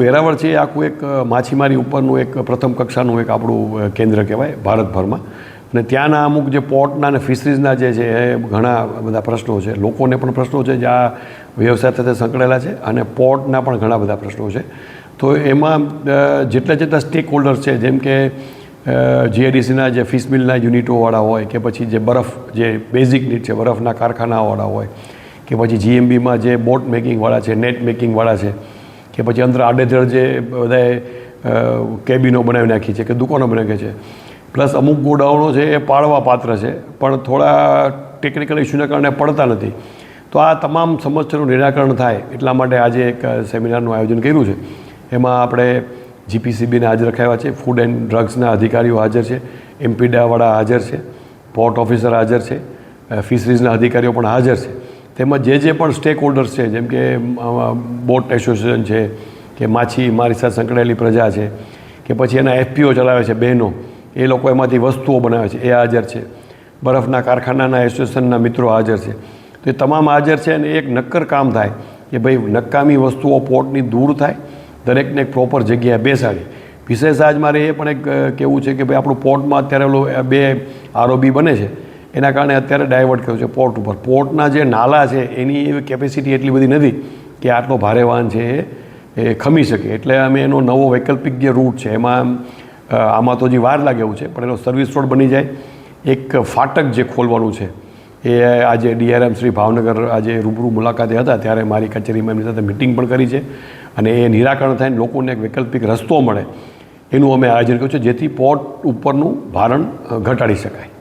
વેરાવળ છે એ આખું એક માછીમારી ઉપરનું એક પ્રથમ કક્ષાનું એક આપણું કેન્દ્ર કહેવાય ભારતભરમાં. અને ત્યાંના અમુક જે પોર્ટના અને ફિશરીઝના જે છે એ ઘણા બધા પ્રશ્નો છે. લોકોને પણ પ્રશ્નો છે જે આ વ્યવસાય સાથે સંકળાયેલા છે અને પોર્ટના પણ ઘણા બધા પ્રશ્નો છે. તો એમાં જેટલા જેટલા સ્ટેક હોલ્ડર્સ છે, જેમ કે જીઆઈડીસીના જે ફિશ મિલના યુનિટોવાળા હોય કે પછી જે બરફ, જે બેઝિક નીડ છે, બરફના કારખાનાવાળા હોય કે પછી જીએમબીમાં જે બોટ મેકિંગવાળા છે નેટ મેકિંગવાળા છે કે પછી અંદર આડેધડ જે બધાએ કેબિનો બનાવી નાખી છે કે દુકાનો બનાવી છે. પ્લસ અમુક ગોડાઉનો છે એ પાળવા પાત્ર છે, પણ થોડા ટેકનિકલ ઇસ્યુના કારણે પડતા નથી. તો આ તમામ સમસ્યાનું નિરાકરણ થાય એટલા માટે આજે એક સેમિનારનું આયોજન કર્યું છે. એમાં આપણે જીપીસીબીને હાજર રખાયા છે, ફૂડ એન્ડ ડ્રગ્સના અધિકારીઓ હાજર છે, એમપીડાવાળા હાજર છે, પોર્ટ ઓફિસર હાજર છે ફિશરીઝના અધિકારીઓ પણ હાજર છે. તેમાં જે જે પણ સ્ટેક હોલ્ડર્સ છે, જેમ કે બોટ એસોસિએશન છે, કે માછી, મારી સાથે સંકળાયેલી પ્રજા છે, કે પછી એના એફપીઓ ચલાવે છે, બહેનો, એ લોકો એમાંથી વસ્તુઓ બનાવે છે, એ હાજર છે. બરફના કારખાનાના એસોસિએશનના મિત્રો હાજર છે. તો એ તમામ હાજર છે અને એક નક્કર કામ થાય, કે ભાઈ નકામી વસ્તુઓ પોર્ટની દૂર થાય, દરેકને એક પ્રોપર જગ્યાએ બેસાડી. વિશેષ આજ મારે એ પણ એક કહેવું છે કે ભાઈ આપણું પોર્ટમાં અત્યારે બે આરઓબી બને છે. એના કારણે અત્યારે ડાયવર્ટ કર્યું છે પોર્ટ ઉપર. પોર્ટના જે નાલા છે, એની એવી કેપેસિટી એટલી બધી નથી કે આટલો ભારે વાહન છે એ ખમી શકે. એટલે અમે એનો નવો વૈકલ્પિક જે રૂટ છે, એમાં આમાં તો હજી વાર લાગે એવું છે, પણ એનો સર્વિસ રોડ બની જાય. એક ફાટક જે ખોલવાનું છે, એ આજે ડીઆરએમ શ્રી ભાવનગર આજે રૂબરૂ મુલાકાતે હતા, ત્યારે મારી કચેરીમાં એમની સાથે મિટિંગ પણ કરી છે. અને એ નિરાકરણ થઈને લોકોને એક વૈકલ્પિક રસ્તો મળે, એનું અમે આયોજન કર્યું છે, જેથી પોર્ટ ઉપરનું ભારણ ઘટાડી શકાય.